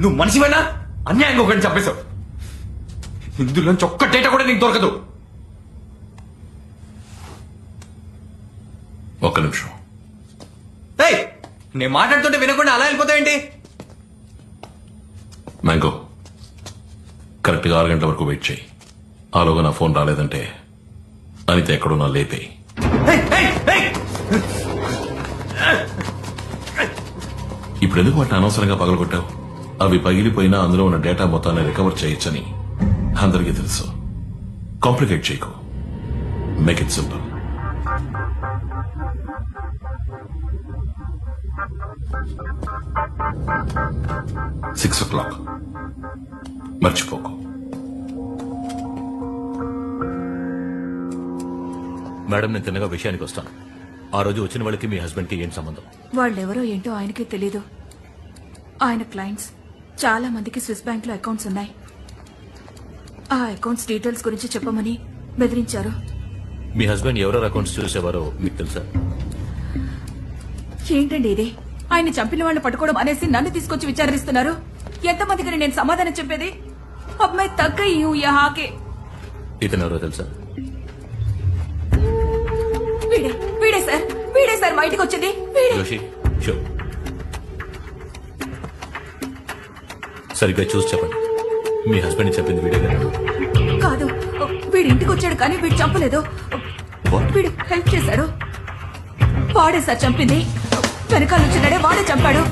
నువ్వు మనిషివైనా? అన్యాయంగా ఒకరిని చంపేశావు. ఇందులోంచి ఒక్క డేటా కూడా నీకు దొరకదు. ఒక్క నిమిషం. ఏయ్ నేను మాట్లాడుతుంటే వినకుండా అలా వెళ్ళిపోతావేంటి మ్యాంగో కరెక్ట్గా ఆరు గంటల వరకు వెయిట్ చేయి. ఆలోగా నా ఫోన్ రాలేదంటే అనిత ఎక్కడున్నా ఏయ్! ఇప్పుడు ఎందుకు వాటిని అనవసరంగా పగలగొట్టావు? అవి పగిలిపోయినా అందులో ఉన్న డేటా మొత్తాన్ని రికవర్ చేయొచ్చని అందరికీ తెలుసు. కాంప్లికేట్ చేయకు. Make it simple six o'clock మర్చిపోకు. మేడం నేను తిన్నగా విషయానికి వస్తాను. ఆ రోజు వచ్చిన వాళ్ళకి మీ హస్బెండ్కి ఏం సంబంధం? వాళ్ళెవరో ఏంటో ఆయనకే తెలీదు. ఆయన క్లయింట్స్ చాలా మందికి స్విస్ బ్యాంక్లో అకౌంట్స్ ఉన్నాయి. ఆ అకౌంట్స్ డీటెయిల్స్ గురించి చెప్పమని బెదిరించారు. మీ హస్బెండ్ ఎవరెవరు అకౌంట్స్ చూసేవారో మీకు తెలుసా? ఏంటండి ఇది? ఆయన చంపిన వాళ్ళు పట్టుకోవడం అనేసి నన్ను తీసుకొచ్చి విచారిస్తున్నారు. ఎంతమందికి నేను సమాధానం చెప్పేది? అమ్మాయి తగ్గ హాకే ఇతను ఎవరో తెలుసా? వీడే. వీడే సార్ వీడే సార్ మా ఇంటికి వచ్చింది. వీడే. జోషి షో. సరిగ్గా చూసి చెప్పండి. మీ హస్బెండ్ చెప్పింది వీడే కదా? కాదు వీడి ఇంటికి వచ్చాడు కానీ వీడు చంపలేదు? వీడు హెల్ప్ చేశాడు. వాడే సార్ చంపింది. వెనకాల వచ్చినాడే వాడే చంపాడు.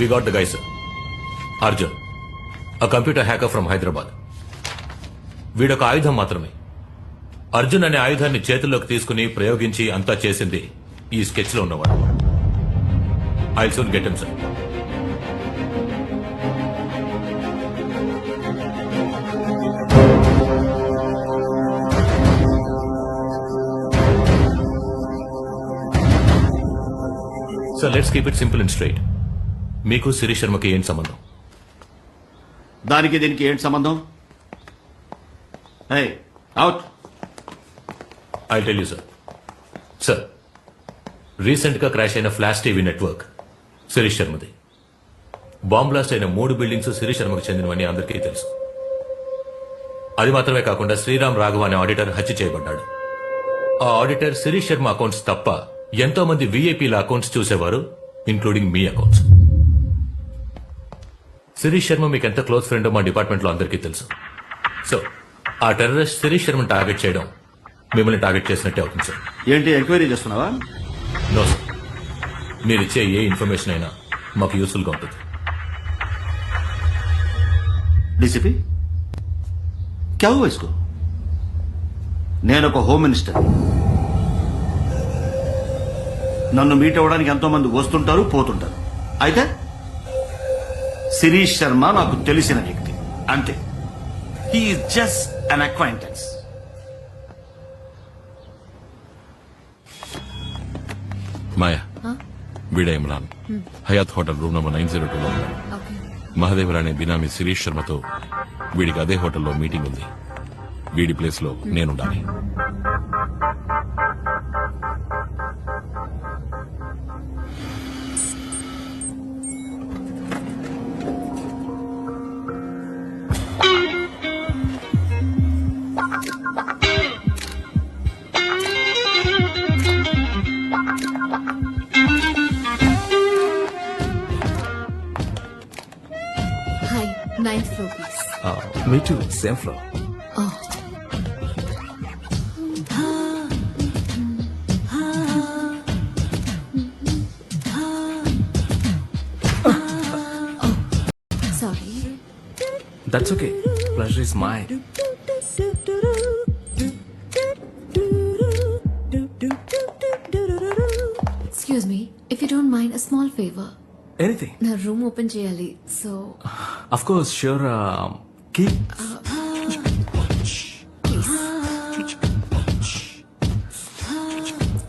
We got the guys Arjun. A computer hacker from Hyderabad వీడొక ఆయుధం మాత్రమే. అర్జున్ అనే ఆయుధాన్ని చేతుల్లోకి తీసుకుని ప్రయోగించి అంతా చేసింది ఈ స్కెచ్లో ఉన్నవాడు. I soon get sir sir let's keep it simple and straight మీకు శిరీష్ శర్మకి ఏం సంబంధం? దానికి దీనికి ఏంటి సంబంధం? Hey out I tell you sir sir రీసెంట్గా క్రాష్ అయిన ఫ్లాష్ టీవీ నెట్వర్క్ శిరీష్ శర్మది. బాంబ్ బ్లాస్ట్ అయిన మూడు బిల్డింగ్స్ శిరీష్ శర్మకు చెందినవని అందరికీ తెలుసు. అది మాత్రమే కాకుండా శ్రీరామ్ రాఘవ అనే ఆడిటర్ హత్య చేయబడ్డాడు. ఆ ఆడిటర్ శిరీష్ శర్మ అకౌంట్స్ తప్ప ఎంతో మంది వీఐపీల అకౌంట్స్ చూసేవారు ఇంక్లూడింగ్ మీ అకౌంట్స్ శిరీష్ శర్మ మీకు ఎంత క్లోజ్ ఫ్రెండ్ మా డిపార్ట్మెంట్లో అందరికీ తెలుసు. సో ఆ టెర్రరిస్ట్ శిరీష్ శర్మను టార్గెట్ చేయడం మిమ్మల్ని టార్గెట్ చేసినట్టే అవుతుంది సార్. ఏంటి ఎంక్వైరీ చేస్తున్నావా? No sir. మీరు ఇచ్చే ఏ ఇన్ఫర్మేషన్ అయినా మాకు యూస్ఫుల్గా ఉంటుంది. డీసీపీ క్యా హువా ఇస్కో? నేను ఒక హోమ్ మినిస్టర్. నన్ను మీట్ అవ్వడానికి ఎంతో మంది వస్తుంటారు పోతుంటారు. అయితే శిరీష్ శర్మ నాకు తెలిసిన వ్యక్తి. అంతే. He just an acquaintance Maya. వీడే Imran Hyatt hotel room number nine zero టూలో ఉన్నాడు. మహాదేవర్ అనే బినామీ శిరీష్ శర్మతో వీడికి అదే హోటల్లో మీటింగ్ ఉంది. వీడి ప్లేస్లో నేనుండాలి. Me too same floor sorry. That's okay pleasure is my Excuse me, if you don't mind, a small favor. Anything నా రూమ్ ఓపెన్ చేయాలి so of course sure key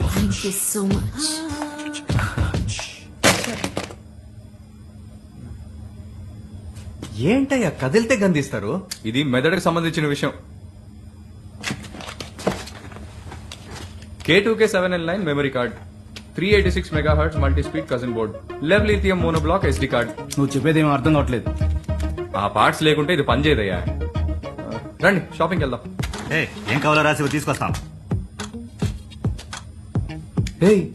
thank you so much ఏంటయ్యా కదిలితే గందిస్తారు ఇది మెదడుకు సంబంధించిన విషయం. K two K seven L nine memory card three eighty six megahertz multi speed cousin board lev lithium monoblock SD card నువ్వు చెప్పేది ఏమీ అర్థం కావట్లేదు. ఆ పార్ట్స్ లేకుంటే ఇది పనిచేయదయ్యా రండి షాపింగ్కి వెళ్దాం. ఏ ఏం కావాలో రాసి తీసుకొస్తాం. హే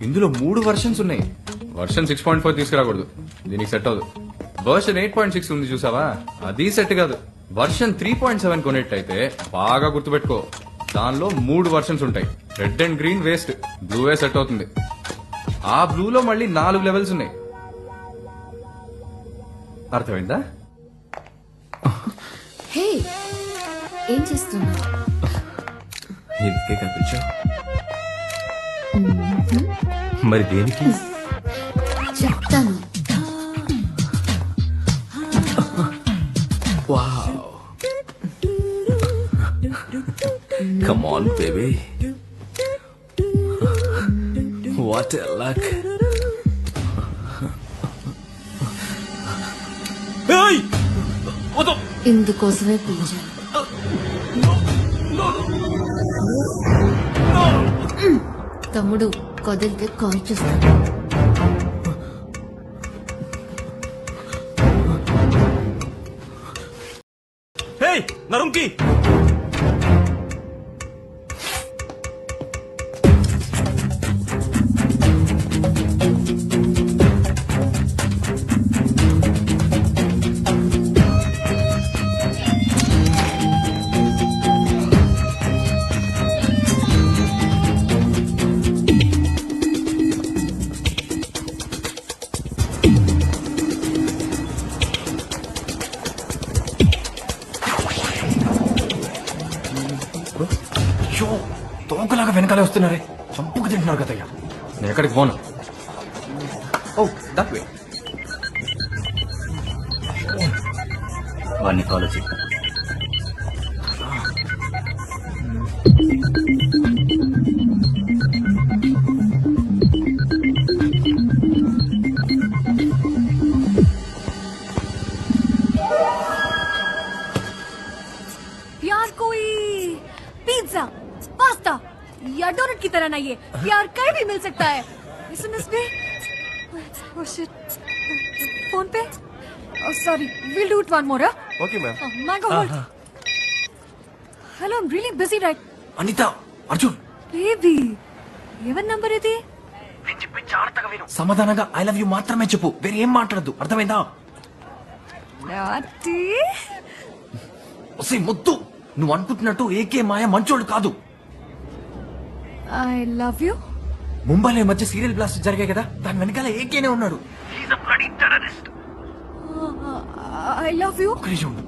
ఇందులో మూడు వర్షన్స్ ఉన్నాయి. వర్షన్ సిక్స్ పాయింట్ ఫోర్ తీసుకురాకూడదు. దీనికి సెట్ అవ్వదు. వర్షన్ ఎయిట్ పాయింట్ సిక్స్ ఉంది చూసావా? అది సెట్ కాదు. వర్షన్ త్రీ పాయింట్ సెవెన్ కొనేట్టయితే బాగా గుర్తుపెట్టుకో. దానిలో మూడు వర్షన్స్ ఉంటాయి. రెడ్ అండ్ గ్రీన్ వేస్ట్ బ్లూవే సెట్ అవుతుంది. ఆ బ్లూలో మళ్ళీ నాలుగు లెవెల్స్ ఉన్నాయి. అర్థమైందా? హే ఏం చేస్తున్నావు? ఎందుకే కనిపించా? మరి దేనికి? చెప్తాను. Come on baby what luck ఇందుకోసమే పిలిచాను తమ్ముడు కదిలితే కాల్ చేస్తాను హే నరుంకి షో తోకలాగా వెనకాలే వస్తున్నారే. చంపుకు తింటున్నారు కదయ్యా నేను ఎక్కడికి పోను. ఓ దట్ వే వాడిని ఫాలో చేయి. डोनट की तरह नहीं है प्यार कहीं भी मिल सकता है एसएमएस पे ओह शिट फोन पे sorry will do it one more okay ma'am mango hold hello I'm really busy right Anitha Arjun baby ఎవరి నంబర్ ఇది సమాధానంగా ఐ లవ్ యూ మాత్రమే చెప్పు వేరే ఏం మాట్లాడద్దు అర్థమైందా నాటి ఒసే ముద్దు నువ్వు అనుకుంటున్నట్టు ఏకే మాయ మంచోడు కాదు ఐ లవ్ యూ ముంబైలో ఈ మధ్య సీరియల్ బ్లాస్ట్ జరిగాయి కదా. దాని వెనకాల ఏకేనే ఉన్నాడు. ఐ లవ్ యూ ఒక్క నిమిషం ఉండు.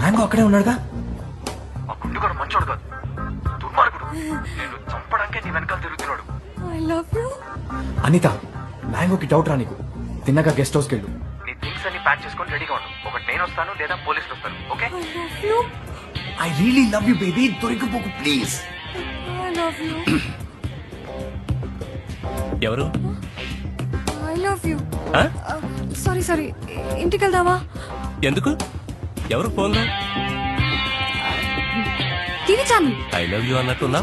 మ్యాంగో అక్కడే ఉన్నాడుగా? ఆ గుండుగాడు మంచోడు కాదు. దుర్మార్గుడు. నేను చంపడానికే నీ వెనకాల తిరుగుతున్నాడు. ఐ లవ్ యూ అనిత మ్యాంగోకి డౌట్ రా నీకు. తిన్నగా గెస్ట్ హౌస్కి వెళ్ళు. ప్యాక్ చేసుకొని రెడీగా ఉండు. ఒకటి నేను వస్తాను లేదా పోలీసులు వస్తారు. Okay? I really love you baby దొరికిపోకు please I love you ఎవరు? I love you sorry sorry ఇంటికి వెళ్దామా? ఎందుకు? ఎవరు phone TV channel. I love you అన్నట్టున్నా?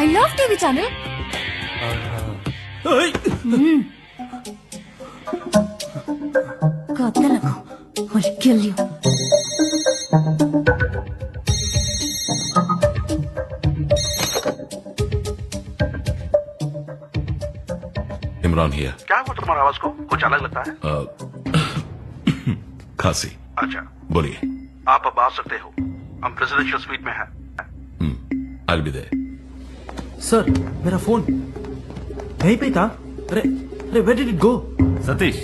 I love TV channel. కదలకు will kill you. Imran here क्या हुआ तुम्हारा आवाज को कुछ अलग लगता है खांसी अच्छा बोलिए आप अब आ सकते हो हम प्रेसिडेंशियल स्वीट में हैं I be there sir Mera phone అయిపోయిందా అరే అరే where did it go Satish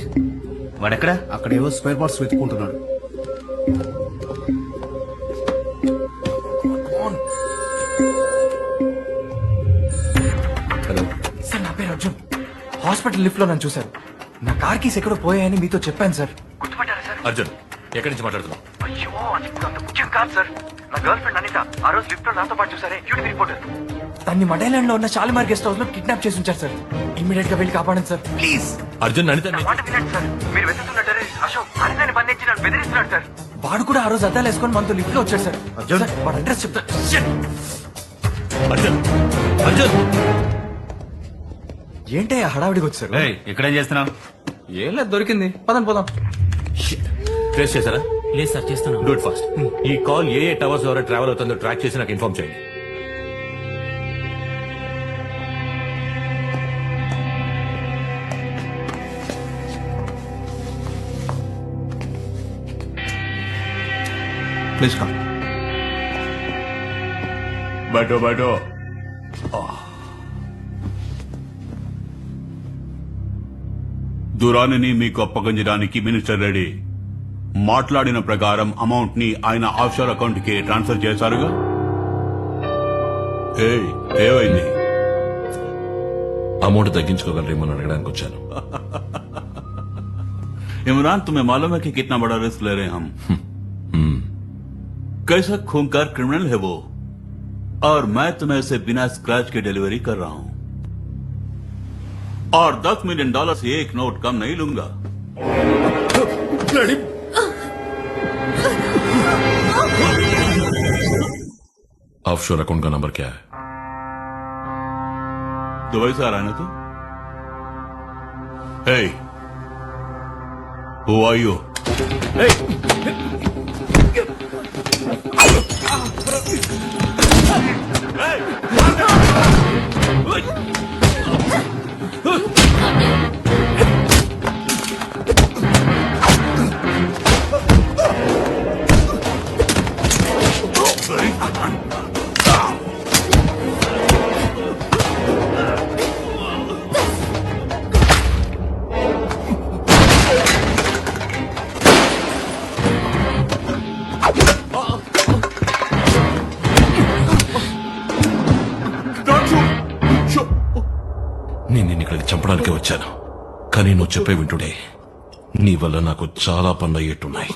వాడెక్కడా? అక్కడ ఏవో స్పేర్ పార్ట్స్ వెతుక్కుంటున్నాడు. హలో సార్ నా పేరు అర్జున్. హాస్పిటల్ లిఫ్ట్లో నన్ను చూశారు. నా కార్ కీస్ ఎక్కడో పోయాయని మీతో చెప్పాను సార్ గుర్తుపట్టారా సార్ అర్జున్ ఎక్కడి నుంచి మాట్లాడుతున్నావు? అయ్యో అది అంత ముఖ్యం కాదు సార్ నా గర్ల్ ఫ్రెండ్ అనిత ఆ రోజు లిఫ్ట్లో నాతో పాటు చూసారే క్యూటీ రిపోర్టర్ దాన్ని మడైలాండ్లో ఉన్న షాలిమార్ గెస్ట్ హౌస్లో కిడ్నాప్ చేసి ఉంచారు సార్. ఇమ్మీడియట్గా వెళ్ళి కాపాడండి సార్. ప్లీజ్. అర్జున్ అనిత మీరు వెతుకుతున్న టెర్రరిస్ట్ అశోక్ అనితని బంధించి నన్ను బెదిరిస్తున్నాడు సార్. వాడు కూడా ఆ రోజు అద్దాలు వేసుకొని మనతో లిఫ్ట్లో వచ్చాడు సార్. అర్జున్. వాడు అడ్రస్ చెప్తా! అర్జున్. అర్జున్. ఏంటయ్యా హడావిడికి వచ్చారు? ఏయ్ ఇక్కడేం చేస్తున్నావు? ఏం లేదు దొరికింది. పదం. పోదాం ట్రేస్ చేశారా? లేదు సార్ చేస్తున్నాం డూట్ ఫాస్ట్. ఈ కాల్ ఏ ఏ టవర్స్ ద్వారా ట్రావెల్ అవుతుందో ట్రాక్ చేసి నాకు ఇన్ఫార్మ్ చేయండి. ప్లీజ్ కమ్ बैठो बैठो దురానిని మీకు అప్పగించడానికి మినిస్టర్ రెడీ మాట్లాడిన ప్రకారం అమౌంట్ ని ఆయన ఆఫ్షోర్ అకౌంట్ కి ట్రాన్స్ఫర్ చేశారుగా ఏయ్, ఏమైంది అమౌంట్ తగ్గించుకోగలరేమో అని అడగడానికి వచ్చాను इमरान तुम्हें मालूम है कि कितना बड़ा रिस्क ले रहे हैं हम कैसा खूंखार क्रिमिनल है वो? और मैं तुम्हें इसे बिना स्क्रैच के डिलीवरी कर रहा हूँ। और दस मिलियन डॉलर से एक नोट कम नहीं लूँगा। ऑफशोर अकाउंट का नंबर क्या है? दुबई से आ रहा है ना तू? हे हु आर यू నేను ఇక్కడికి వచ్చాను. కానీ నువ్వు చెప్పే వింటుడే నీ వల్ల నాకు చాలా పనులు అయ్యేట్టున్నాయి!